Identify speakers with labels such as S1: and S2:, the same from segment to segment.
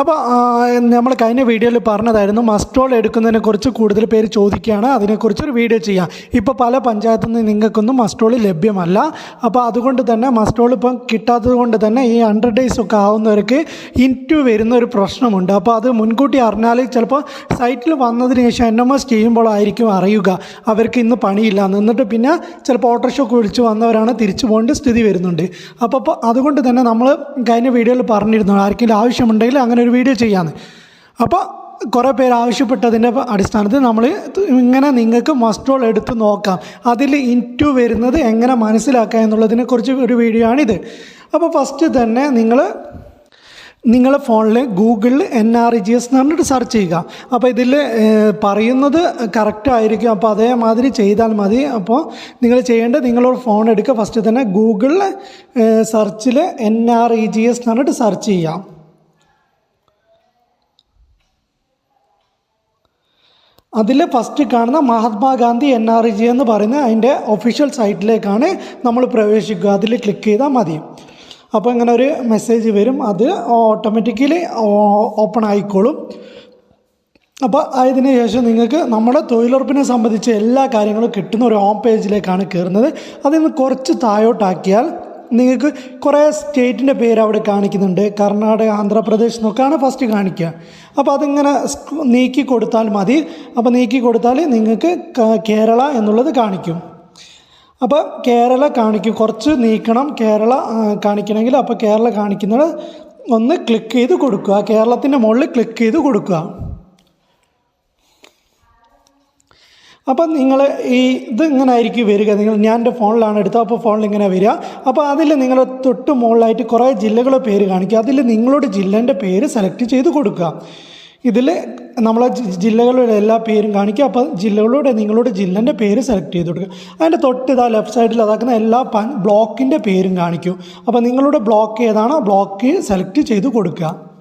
S1: അപ്പോൾ നമ്മൾ കഴിഞ്ഞ വീഡിയോയിൽ പറഞ്ഞതായിരുന്നു മസ്റ്റോൾ എടുക്കുന്നതിനെ കുറിച്ച് കൂടുതൽ പേര് ചോദിക്കുകയാണ്. അതിനെക്കുറിച്ചൊരു വീഡിയോ ചെയ്യാം. ഇപ്പോൾ പല പഞ്ചായത്തിൽ നിന്ന് നിങ്ങൾക്കൊന്നും മസ്റ്റോൾ ലഭ്യമല്ല. അപ്പോൾ അതുകൊണ്ട് തന്നെ മസ്റ്റോൾ ഇപ്പം കിട്ടാത്തത് കൊണ്ട് തന്നെ ഈ ഹൺഡ്രഡ് ഡേയ്സ് ഒക്കെ ആവുന്നവർക്ക് ഇന്റു വരുന്ന ഒരു പ്രശ്നമുണ്ട്. അപ്പോൾ അത് മുൻകൂട്ടി അറിഞ്ഞാൽ ചിലപ്പോൾ സൈറ്റിൽ വന്നതിന് ശേഷം എൻ എം എസ് ചെയ്യുമ്പോഴായിരിക്കും അറിയുക. അവർക്ക് ഇന്ന് പണിയില്ല. എന്ന്. എന്നിട്ട് പിന്നെ ചിലപ്പോൾ ഓട്ടോറിക്ഷയൊക്കെ വിളിച്ച് വന്നവരാണ് തിരിച്ചു പോകേണ്ട സ്ഥിതി വരുന്നുണ്ട്. അപ്പോൾ അതുകൊണ്ട് തന്നെ നമ്മൾ കഴിഞ്ഞ വീഡിയോയിൽ പറഞ്ഞിരുന്നു ആർക്കെങ്കിലും ആവശ്യമുണ്ടെങ്കിൽ അങ്ങനെ ഒരു വീഡിയോ ചെയ്യാമെന്ന് അപ്പോൾ കുറേ പേര് ആവശ്യപ്പെട്ടതിന്റെ അടിസ്ഥാനത്തിൽ നമ്മൾ ഇങ്ങനെ നിങ്ങൾക്ക് മസ്ട്രോൾ എടുത്ത് നോക്കാം. അതിൽ ഇന്റു വരുന്നത് എങ്ങനെ മനസ്സിലാക്കുക എന്നുള്ളതിനെക്കുറിച്ച് ഒരു വീഡിയോ ആണിത്. അപ്പോൾ ഫസ്റ്റ് തന്നെ നിങ്ങൾ നിങ്ങളെ ഫോണിൽ ഗൂഗിളിൽ എൻ ആർ ജി എസ് എന്ന് പറഞ്ഞിട്ട് സെർച്ച് ചെയ്യുക. അപ്പോൾ ഇതിൽ പറയുന്നത് കറക്റ്റ് ആയിരിക്കും. അപ്പോൾ അതേമാതിരി ചെയ്താൽ മതി. അപ്പോൾ നിങ്ങൾ ചെയ്യേണ്ടത് നിങ്ങളൊരു ഫോൺ എടുക്കുക. ഫസ്റ്റ് തന്നെ ഗൂഗിളിൽ സെർച്ചിൽ N R E G S എന്ന് പറഞ്ഞിട്ട് സെർച്ച് ചെയ്യാം അതിൽ ഫസ്റ്റ് കാണുന്ന മഹാത്മാഗാന്ധി എൻ ആർ ജി എന്ന് പറയുന്ന അതിന്റെ ഒഫീഷ്യൽ സൈറ്റിലേക്കാണ് നമ്മൾ പ്രവേശിക്കുക. അതിൽ ക്ലിക്ക് ചെയ്താൽ മതി. അപ്പോൾ ഇങ്ങനെ ഒരു മെസ്സേജ് വരും. അത് ഓട്ടോമാറ്റിക്കലി ഓപ്പൺ ആയിക്കോളും. അപ്പോൾ അതിന് ശേഷം നിങ്ങൾക്ക് നമ്മുടെ തൊഴിലുറപ്പിനെ സംബന്ധിച്ച് എല്ലാ കാര്യങ്ങളും കിട്ടുന്ന ഒരു ഹോം പേജിലേക്കാണ് കയറുന്നത് അതിൽ നിന്ന് കുറച്ച് താഴോട്ടാക്കിയാൽ നിങ്ങൾക്ക് കുറേ സ്റ്റേറ്റിന്റെ പേര് അവിടെ കാണിക്കുന്നുണ്ട്. കർണാടക ആന്ധ്രാപ്രദേശ് എന്നൊക്കെയാണ് ഫസ്റ്റ് കാണിക്കുക. അപ്പോൾ അതിങ്ങനെ നീക്കി കൊടുത്താൽ മതി. അപ്പോൾ നീക്കി കൊടുത്താൽ നിങ്ങൾക്ക് കേരള എന്നുള്ളത് കാണിക്കും. അപ്പോൾ കേരള കാണിക്കും. കുറച്ച് നീക്കണം. കേരള കാണിക്കണമെങ്കിൽ അപ്പോൾ കേരള കാണിക്കുന്നത് ഒന്ന് ക്ലിക്ക് ചെയ്ത് കൊടുക്കുക. കേരളത്തിന്റെ മുകളിൽ ക്ലിക്ക് ചെയ്ത് കൊടുക്കുക. അപ്പം നിങ്ങൾ ഈ ഇത് ഇങ്ങനെ ആയിരിക്കും വരിക. നിങ്ങൾ ഞാൻ എന്റെ ഫോണിലാണ് എടുത്തത്. അപ്പോൾ ഫോണിൽ ഇങ്ങനെ വരിക. അപ്പോൾ അതിൽ നിങ്ങൾ തൊട്ട് മുകളിലായിട്ട് കുറേ ജില്ലകളുടെ പേര് കാണിക്കുക. അതിൽ നിങ്ങളുടെ ജില്ലേന്റെ പേര് സെലക്ട് ചെയ്ത് കൊടുക്കുക. ഇതിൽ നമ്മളെ ജില്ലകളുടെ എല്ലാ പേരും കാണിക്കുക. അപ്പോൾ ജില്ലകളുടെ നിങ്ങളുടെ ജില്ലേന്റെ പേര് സെലക്ട് ചെയ്ത് കൊടുക്കുക. അതിന്റെ തൊട്ട് ഇതാ ലെഫ്റ്റ് സൈഡിൽ അതാക്കുന്ന എല്ലാ ബ്ലോക്കിന്റെ പേരും കാണിക്കും. അപ്പോൾ നിങ്ങളുടെ ബ്ലോക്ക് ഏതാണോ ബ്ലോക്ക് സെലക്ട് ചെയ്ത് കൊടുക്കുക.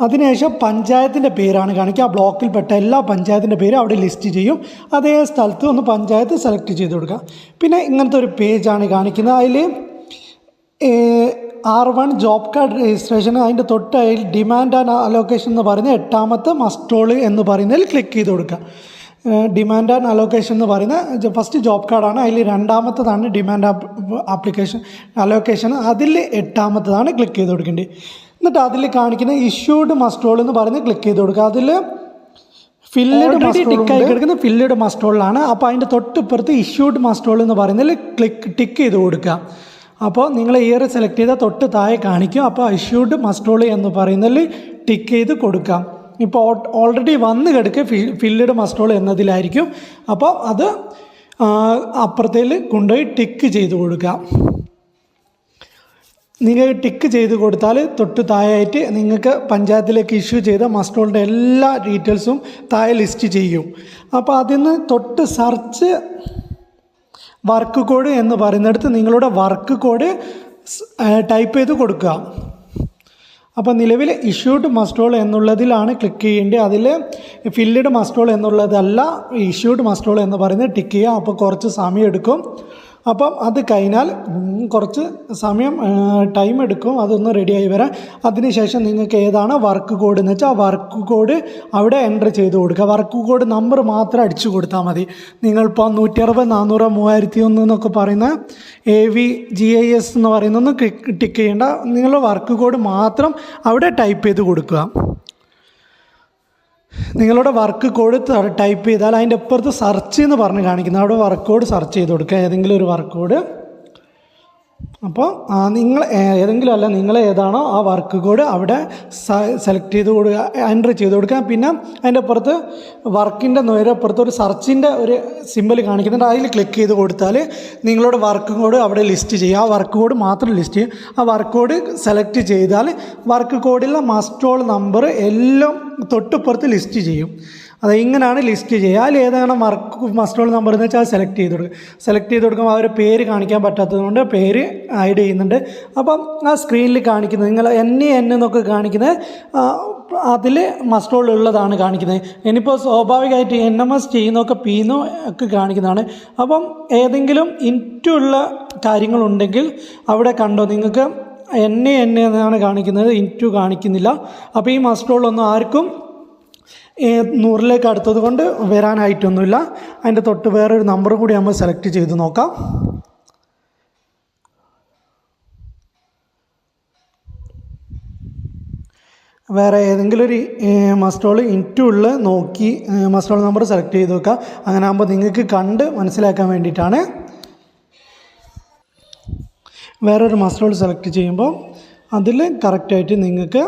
S1: അതിനുശേഷം പഞ്ചായത്തിന്റെ പേരാണ് കാണിക്കുക. ആ ബ്ലോക്കിൽപ്പെട്ട എല്ലാ പഞ്ചായത്തിന്റെ പേരും അവിടെ ലിസ്റ്റ് ചെയ്യും. അതേ സ്ഥലത്ത് ഒന്ന് പഞ്ചായത്ത് സെലക്ട് ചെയ്ത് കൊടുക്കുക. പിന്നെ ഇങ്ങനത്തെ ഒരു പേജാണ് കാണിക്കുന്നത്. അതിൽ R one job card registration അതിന്റെ തൊട്ട് അതിൽ ഡിമാൻഡ് ആൻഡ് അലോക്കേഷൻ എന്ന് പറയുന്ന എട്ടാമത്തെ മസ്റ്റോൾ എന്ന് പറയുന്നതിൽ ക്ലിക്ക് ചെയ്ത് കൊടുക്കുക. ഡിമാൻഡ് ആൻഡ് അലോക്കേഷൻ എന്ന് പറയുന്ന ഫസ്റ്റ് ജോബ് കാർഡാണ്. അതിൽ രണ്ടാമത്തതാണ് ഡിമാൻഡ് ആപ്ലിക്കേഷൻ അലോക്കേഷൻ. അതിൽ എട്ടാമത്തതാണ് ക്ലിക്ക് ചെയ്ത് കൊടുക്കേണ്ടത്. എന്നിട്ട് അതിൽ കാണിക്കുന്ന ഇഷ്യൂഡ് മസ്റ്റോൾ എന്ന് പറഞ്ഞ് ക്ലിക്ക് ചെയ്ത് കൊടുക്കുക. അതിൽ ഫില്ലഡ് ടിക്കായി കിടക്കുന്ന ഫില്ലഡ് മസ്റ്റോളിലാണ് അപ്പോൾ അതിന്റെ തൊട്ടിപ്പുറത്ത് ഇഷ്യൂഡ് മസ്റ്റോൾ എന്ന് പറയുന്നതിൽ ക്ലിക്ക് ടിക്ക് ചെയ്ത് കൊടുക്കുക. അപ്പോൾ നിങ്ങൾ ഇയർ സെലക്ട് ചെയ്താൽ തൊട്ട് താഴെ കാണിക്കും. അപ്പോൾ ഇഷ്യൂഡ് മസ്റ്റോൾ എന്ന് പറയുന്നതിൽ ടിക്ക് ചെയ്ത് കൊടുക്കാം. ഇപ്പോൾ ഓൾറെഡി വന്ന് കിടക്കുക ഫില്ലഡ് മസ്റ്റോൾ എന്നതിലായിരിക്കും. അപ്പോൾ അത് അപ്പുറത്തേൽ കൊണ്ടുപോയി ടിക്ക് ചെയ്ത് കൊടുക്കാം. നിങ്ങൾ ടിക്ക് ചെയ്ത് കൊടുത്താൽ തൊട്ട് താഴെയായിട്ട് നിങ്ങൾക്ക് പഞ്ചായത്തിലേക്ക് ഇഷ്യൂ ചെയ്ത മസ്റ്റോളിന്റെ എല്ലാ ഡീറ്റെയിൽസും താഴെ ലിസ്റ്റ് ചെയ്യും. അപ്പോൾ അതിൽ നിന്ന് തൊട്ട് സെർച്ച് വർക്ക് കോഡ് എന്ന് പറയുന്നിടത്ത് നിങ്ങളുടെ വർക്ക് കോഡ് ടൈപ്പ് ചെയ്ത് കൊടുക്കുക. അപ്പോൾ നിലവിൽ ഇഷ്യൂഡ് മസ്റ്റോൾ എന്നുള്ളതിലാണ് ക്ലിക്ക് ചെയ്യേണ്ടത്. അതിൽ ഫില്ലഡ് മസ്റ്റോൾ എന്നുള്ളതല്ല ഇഷ്യൂഡ് മസ്റ്റോൾ എന്ന് പറയുന്നത് ടിക്ക് ചെയ്യുക. അപ്പോൾ കുറച്ച് സമയം എടുക്കും അപ്പം അത് കഴിഞ്ഞാൽ കുറച്ച് സമയം ടൈം എടുക്കും. അതൊന്ന് റെഡിയായി വരാൻ. അതിനുശേഷം നിങ്ങൾക്ക് ഏതാണ് വർക്ക് കോഡ് എന്ന് വെച്ചാൽ വർക്ക് കോഡ് അവിടെ എന്റർ ചെയ്ത് കൊടുക്കുക. വർക്ക് കോഡ് നമ്പർ മാത്രം അടിച്ചു കൊടുത്താൽ മതി. നിങ്ങളിപ്പോൾ നൂറ്റി അറുപത് നാനൂറ് മൂവായിരത്തി ഒന്ന് എന്നൊക്കെ പറയുന്ന A V G I S എന്ന് പറയുന്നൊന്നും ടിക്ക് ചെയ്യേണ്ട. നിങ്ങൾ വർക്ക് കോഡ് മാത്രം അവിടെ ടൈപ്പ് ചെയ്ത് കൊടുക്കുക. നിങ്ങളുടെ വർക്ക് കോഡ് ടൈപ്പ് ചെയ്താൽ അതിന്റെ അപ്പുറത്ത് സെർച്ച് എന്ന് പറഞ്ഞ് കാണിക്കുന്നത് അവിടെ വർക്ക് കോഡ് സെർച്ച് ചെയ്ത് കൊടുക്കുക. ഏതെങ്കിലും ഒരു വർക്ക് കോഡ് അപ്പോൾ നിങ്ങൾ ഏതെങ്കിലും അല്ല നിങ്ങൾ ഏതാണോ ആ വർക്ക് കോഡ് അവിടെ സെലക്ട് ചെയ്ത് കൊടുക്കുക എന്റർ ചെയ്ത് കൊടുക്കുക. പിന്നെ അതിന്റെ അപ്പുറത്ത് വർക്കിന്റെ നേരപ്പുറത്ത് ഒരു സെർച്ചിന്റെ ഒരു സിമ്പിൾ കാണിക്കുന്നുണ്ട്. അതിൽ ക്ലിക്ക് ചെയ്ത് കൊടുത്താൽ നിങ്ങളുടെ വർക്ക് കോഡ് അവിടെ ലിസ്റ്റ് ചെയ്യുക. ആ വർക്ക് കോഡ് മാത്രം ലിസ്റ്റ് ചെയ്യുക. ആ വർക്ക് കോഡ് സെലക്ട് ചെയ്താൽ വർക്ക് കോഡിലെ മസ്റ്റോൾ നമ്പർ എല്ലാം തൊട്ടുപുറത്ത് ലിസ്റ്റ് ചെയ്യും. അത് ഇങ്ങനെയാണ് ലിസ്റ്റ് ചെയ്യുക. അതിൽ ഏതാണ് വർക്ക് മസ്റ്റോൾ നമ്പർ എന്ന് വെച്ചാൽ സെലക്ട് ചെയ്ത് കൊടുക്കുക. സെലക്ട് ചെയ്ത് കൊടുക്കുമ്പോൾ അവരുടെ പേര് കാണിക്കാൻ പറ്റാത്തതുകൊണ്ട് പേര് ആഡ് ചെയ്യുന്നുണ്ട്. അപ്പം ആ സ്ക്രീനിൽ കാണിക്കുന്നത് നിങ്ങൾ എൻ എന്നൊക്കെ കാണിക്കുന്നത് അതിൽ മസ്റ്റോൾ ഉള്ളതാണ് കാണിക്കുന്നത്. ഇനിയിപ്പോൾ സ്വാഭാവികമായിട്ട് എൻ എം എസ് ചെയ്യുന്നൊക്കെ പീന്നോ ഒക്കെ കാണിക്കുന്നതാണ്. അപ്പം ഏതെങ്കിലും ഇന്റുള്ള കാര്യങ്ങളുണ്ടെങ്കിൽ അവിടെ കണ്ടോ നിങ്ങൾക്ക് എന്നെ എന്നെ എന്നാണ് കാണിക്കുന്നത് ഇന്റു കാണിക്കുന്നില്ല. അപ്പോൾ ഈ മസ്റ്റോളൊന്നും ആർക്കും നൂറിലേക്ക് അടുത്തത് കൊണ്ട് വരാനായിട്ടൊന്നുമില്ല. അതിന്റെ തൊട്ട് വേറൊരു നമ്പർ കൂടി നമ്മൾ സെലക്ട് ചെയ്ത് നോക്കാം. വേറെ ഏതെങ്കിലും ഒരു മസ്റ്റോൾ ഇന്റുള്ള നോക്കി മസ്റ്റോൾ നമ്പർ സെലക്ട് ചെയ്ത് വെക്കുക. അങ്ങനെ ആകുമ്പോൾ നിങ്ങൾക്ക് കണ്ട് മനസ്സിലാക്കാൻ വേണ്ടിയിട്ടാണ്. വേറൊരു മസ്റ്റോൾ സെലക്ട് ചെയ്യുമ്പോൾ അതിൽ കറക്റ്റായിട്ട് നിങ്ങൾക്ക്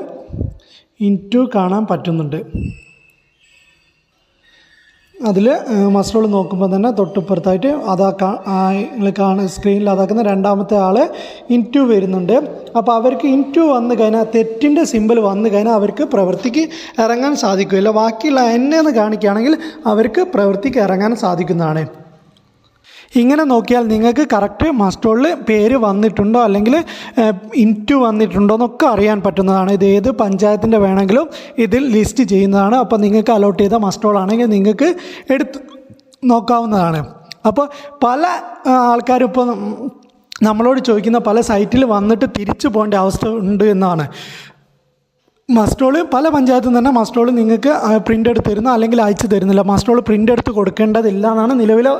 S1: ഇന്റു കാണാൻ പറ്റുന്നുണ്ട്. അതിൽ മസ്റ്റോൾ നോക്കുമ്പോൾ തന്നെ തൊട്ടിപ്പുറത്തായിട്ട് അതാ കാണുന്ന സ്ക്രീനിൽ അതാക്കുന്ന രണ്ടാമത്തെ ആൾ ഇന്റു വരുന്നുണ്ട്. അപ്പോൾ അവർക്ക് ഇന്റു വന്നു കഴിഞ്ഞാൽ തെറ്റിന്റെ സിമ്പിൾ വന്നു കഴിഞ്ഞാൽ അവർക്ക് പ്രവൃത്തിക്ക് ഇറങ്ങാൻ സാധിക്കില്ല ബാക്കിയുള്ള എന്നെ എന്ന് കാണിക്കുകയാണെങ്കിൽ അവർക്ക് പ്രവൃത്തിക്ക് ഇറങ്ങാൻ സാധിക്കുന്നതാണ്. ഇങ്ങനെ നോക്കിയാൽ നിങ്ങൾക്ക് കറക്റ്റ് മസ്റ്റോളിൽ പേര് വന്നിട്ടുണ്ടോ അല്ലെങ്കിൽ ഇന്റു വന്നിട്ടുണ്ടോ എന്നൊക്കെ അറിയാൻ പറ്റുന്നതാണ്. ഇത് ഏത് പഞ്ചായത്തിന്റെ വേണമെങ്കിലും ഇതിൽ ലിസ്റ്റ് ചെയ്യുന്നതാണ്. അപ്പോൾ നിങ്ങൾക്ക് അലോട്ട് ചെയ്ത മസ്റ്റോൾ ആണെങ്കിൽ നിങ്ങൾക്ക് എടുത്ത് നോക്കാവുന്നതാണ്. അപ്പോൾ പല ആൾക്കാരും ഇപ്പോൾ നമ്മളോട് ചോദിക്കുന്ന പല സൈറ്റിൽ വന്നിട്ട് തിരിച്ചു പോകേണ്ട അവസ്ഥ ഉണ്ട് എന്നാണ്. മസ്റ്റോൾ പല പഞ്ചായത്തും തന്നെ മസ്റ്റോൾ നിങ്ങൾക്ക് പ്രിന്റ് എടുത്ത് തരുന്നു അല്ലെങ്കിൽ അയച്ചു തരുന്നില്ല. മസ്റ്റോൾ പ്രിന്റ് എടുത്ത് കൊടുക്കേണ്ടതില്ല എന്നാണ് നിലവിലെ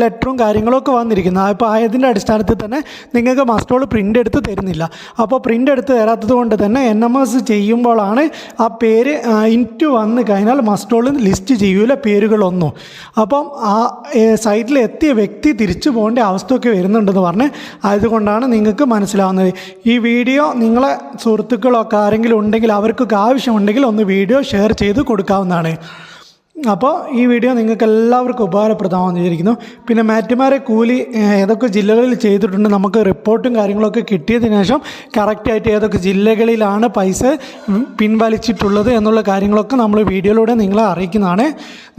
S1: ലെറ്ററും കാര്യങ്ങളൊക്കെ വന്നിരിക്കുന്നത്. അപ്പോൾ ആയതിന്റെ അടിസ്ഥാനത്തിൽ തന്നെ നിങ്ങൾക്ക് മസ്റ്റോൾ പ്രിന്റ് എടുത്ത് തരുന്നില്ല. അപ്പോൾ പ്രിന്റ് എടുത്ത് തരാത്തത് കൊണ്ട് തന്നെ എൻ എം എസ് ചെയ്യുമ്പോഴാണ് ആ പേര് ഇന്റു വന്ന് കഴിഞ്ഞാൽ മസ്റ്റോൾ ലിസ്റ്റ് ചെയ്യൂല പേരുകളൊന്നും. അപ്പം ആ സൈറ്റിൽ എത്തിയ വ്യക്തി തിരിച്ചു പോകേണ്ട അവസ്ഥയൊക്കെ വരുന്നുണ്ടെന്ന് പറഞ്ഞ് അതുകൊണ്ടാണ് നിങ്ങൾക്ക് മനസ്സിലാവുന്നത്. ഈ വീഡിയോ നിങ്ങളെ സുഹൃത്തുക്കളൊക്കെ ആരെങ്കിലും ഉണ്ടെങ്കിൽ അവർക്കൊക്കെ ആവശ്യമുണ്ടെങ്കിൽ ഒന്ന് വീഡിയോ ഷെയർ ചെയ്ത് കൊടുക്കാവുന്നതാണ്. അപ്പോൾ ഈ വീഡിയോ നിങ്ങൾക്ക് എല്ലാവർക്കും ഉപകാരപ്രദമാണെന്ന് വിചാരിക്കുന്നു. പിന്നെ മാറ്റുമാരെ കൂലി ഏതൊക്കെ ജില്ലകളിൽ ചെയ്തിട്ടുണ്ട് നമുക്ക് റിപ്പോർട്ടും കാര്യങ്ങളൊക്കെ കിട്ടിയതിന് ശേഷം കറക്റ്റായിട്ട് ഏതൊക്കെ ജില്ലകളിലാണ് പൈസ പിൻവലിച്ചിട്ടുള്ളത് എന്നുള്ള കാര്യങ്ങളൊക്കെ നമ്മൾ വീഡിയോയിലൂടെ നിങ്ങളെ അറിയിക്കുന്നതാണ്.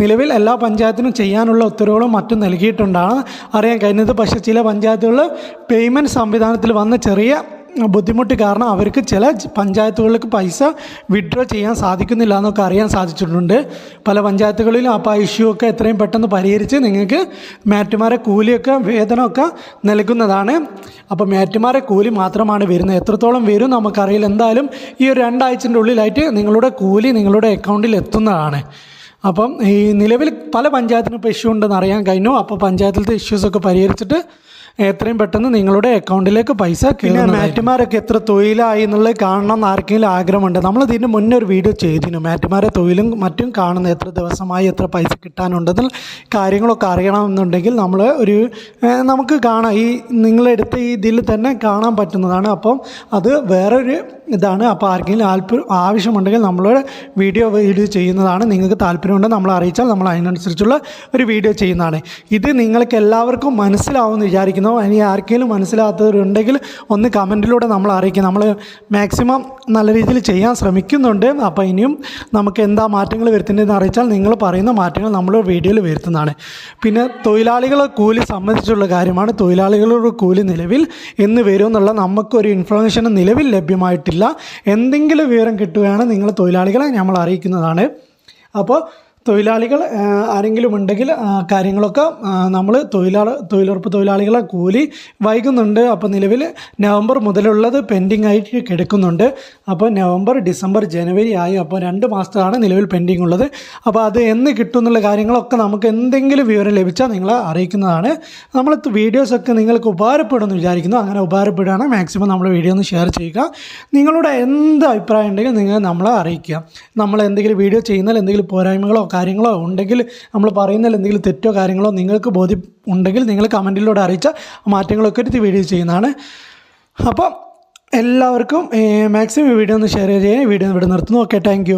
S1: നിലവിൽ എല്ലാ പഞ്ചായത്തിനും ചെയ്യാനുള്ള ഉത്തരവുകളും മറ്റും നൽകിയിട്ടുണ്ടാണ്. അറിയാൻ കഴിഞ്ഞത് പക്ഷേ ചില പഞ്ചായത്തുകളിൽ പേയ്മെന്റ് സംവിധാനത്തിൽ വന്ന ചെറിയ ബുദ്ധിമുട്ട് കാരണം അവർക്ക് ചില പഞ്ചായത്തുകൾക്ക് പൈസ വിഡ്രോ ചെയ്യാൻ സാധിക്കുന്നില്ല എന്നൊക്കെ അറിയാൻ സാധിച്ചിട്ടുണ്ട്. പല പഞ്ചായത്തുകളിലും അപ്പോൾ ആ ഇഷ്യൂ ഒക്കെ എത്രയും പെട്ടെന്ന് പരിഹരിച്ച് നിങ്ങൾക്ക് മാറ്റുമാരെ കൂലിയൊക്കെ വേതനമൊക്കെ നൽകുന്നതാണ്. അപ്പോൾ മാറ്റുമാരെ കൂലി മാത്രമാണ് വരുന്നത്. എത്രത്തോളം വരും നമുക്കറിയില്ല. എന്തായാലും ഈ ഒരു രണ്ടാഴ്ചന്റെ ഉള്ളിലായിട്ട് നിങ്ങളുടെ കൂലി നിങ്ങളുടെ അക്കൗണ്ടിൽ എത്തുന്നതാണ്. അപ്പം ഈ നിലവിൽ പല പഞ്ചായത്തിനും ഇപ്പോൾ ഇഷ്യൂ ഉണ്ടെന്ന് അറിയാൻ കഴിഞ്ഞു. അപ്പോൾ പഞ്ചായത്തിലത്തെ ഇഷ്യൂസൊക്കെ പരിഹരിച്ചിട്ട് എത്രയും പെട്ടെന്ന് നിങ്ങളുടെ അക്കൗണ്ടിലേക്ക് പൈസ പിന്നെ മാറ്റുമാരൊക്കെ എത്ര തൊഴിലായി എന്നുള്ളത് കാണണം എന്ന് ആർക്കെങ്കിലും ആഗ്രഹമുണ്ട്. നമ്മൾ ഇതിന് മുന്നേ ഒരു വീഡിയോ ചെയ്തിരുന്നു. മാറ്റുമാരെ തൊഴിലും മറ്റും കാണുന്ന എത്ര ദിവസമായി എത്ര പൈസ കിട്ടാനുണ്ടെന്ന് കാര്യങ്ങളൊക്കെ അറിയണമെന്നുണ്ടെങ്കിൽ നമ്മൾ ഒരു നമുക്ക് കാണാം. ഈ നിങ്ങളെടുത്ത ഈ ഇതിൽ തന്നെ കാണാൻ പറ്റുന്നതാണ്. അപ്പം അത് വേറൊരു ഇതാണ്. അപ്പോൾ ആർക്കെങ്കിലും താല്പര്യം ആവശ്യമുണ്ടെങ്കിൽ നമ്മളുടെ വീഡിയോ വീഡിയോ ചെയ്യുന്നതാണ്. നിങ്ങൾക്ക് താല്പര്യമുണ്ടെങ്കിൽ നമ്മൾ അറിയിച്ചാൽ നമ്മൾ അതിനനുസരിച്ചുള്ള ഒരു വീഡിയോ ചെയ്യുന്നതാണ്. ഇത് നിങ്ങൾക്ക് എല്ലാവർക്കും മനസ്സിലാവുമെന്ന് വിചാരിക്കുന്നു. ഇനി ആർക്കെങ്കിലും മനസ്സിലാത്തവരുണ്ടെങ്കിൽ ഒന്ന് കമന്റിലൂടെ നമ്മൾ അറിയിക്കും നമ്മൾ മാക്സിമം നല്ല രീതിയിൽ ചെയ്യാൻ ശ്രമിക്കുന്നുണ്ട്. അപ്പോൾ ഇനിയും നമുക്ക് എന്താ മാറ്റങ്ങൾ വരുത്തേണ്ടതെന്ന് അറിയിച്ചാൽ നിങ്ങൾ പറയുന്ന മാറ്റങ്ങൾ നമ്മൾ വീഡിയോയിൽ വരുത്തുന്നതാണ്. പിന്നെ തൊഴിലാളികളെ കൂലി സംബന്ധിച്ചുള്ള കാര്യമാണ്. തൊഴിലാളികളുടെ കൂലി നിലവിൽ എന്ന് വരുമെന്നുള്ള നമുക്കൊരു ഇൻഫർമേഷൻ നിലവിൽ ലഭ്യമായിട്ടില്ല. എന്തെങ്കിലും വിവരം കിട്ടുകയാണ് നിങ്ങൾ തൊഴിലാളികളെ നമ്മൾ അറിയിക്കുന്നതാണ് അപ്പോൾ തൊഴിലാളികൾ ആരെങ്കിലും ഉണ്ടെങ്കിൽ കാര്യങ്ങളൊക്കെ നമ്മൾ തൊഴിലാളി തൊഴിലുറപ്പ് തൊഴിലാളികളെ കൂലി വൈകുന്നുണ്ട്. അപ്പോൾ നിലവിൽ നവംബർ മുതലുള്ളത് പെൻഡിങ് ആയിട്ട് കിടക്കുന്നുണ്ട്. അപ്പോൾ നവംബർ ഡിസംബർ ജനുവരി ആയി. അപ്പോൾ രണ്ട് മാസത്താണ് നിലവിൽ പെൻഡിങ് ഉള്ളത്. അപ്പോൾ അത് എന്ന് കിട്ടും എന്നുള്ള കാര്യങ്ങളൊക്കെ നമുക്ക് എന്തെങ്കിലും വിവരം ലഭിച്ചാൽ നിങ്ങളെ അറിയിക്കുന്നതാണ്. നമ്മൾ വീഡിയോസൊക്കെ നിങ്ങൾക്ക് ഉപകാരപ്പെടുമെന്ന് വിചാരിക്കുന്നു. അങ്ങനെ ഉപകാരപ്പെടുകയാണ്. മാക്സിമം നമ്മൾ വീഡിയോ ഒന്ന് ഷെയർ ചെയ്യുക. നിങ്ങളുടെ എന്ത് അഭിപ്രായം ഉണ്ടെങ്കിൽ നിങ്ങൾ നമ്മളെ അറിയിക്കുക. നമ്മൾ എന്തെങ്കിലും വീഡിയോ ചെയ്യുന്നതിൽ എന്തെങ്കിലും പോരായ്മകളോ കാര്യങ്ങളോ ഉണ്ടെങ്കിൽ നമ്മൾ പറയുന്നതിൽ എന്തെങ്കിലും തെറ്റോ കാര്യങ്ങളോ നിങ്ങൾക്ക് ബോധ്യം ഉണ്ടെങ്കിൽ നിങ്ങൾ കമന്റിലൂടെ അറിയിച്ച മാറ്റങ്ങളൊക്കെ എടുത്ത് വീഡിയോ ചെയ്യുന്നതാണ്. അപ്പം എല്ലാവർക്കും മാക്സിമം വീഡിയോ ഒന്ന് ഷെയർ ചെയ്യുക വീഡിയോ ഇവിടെ നിർത്തുന്നു. Okay thank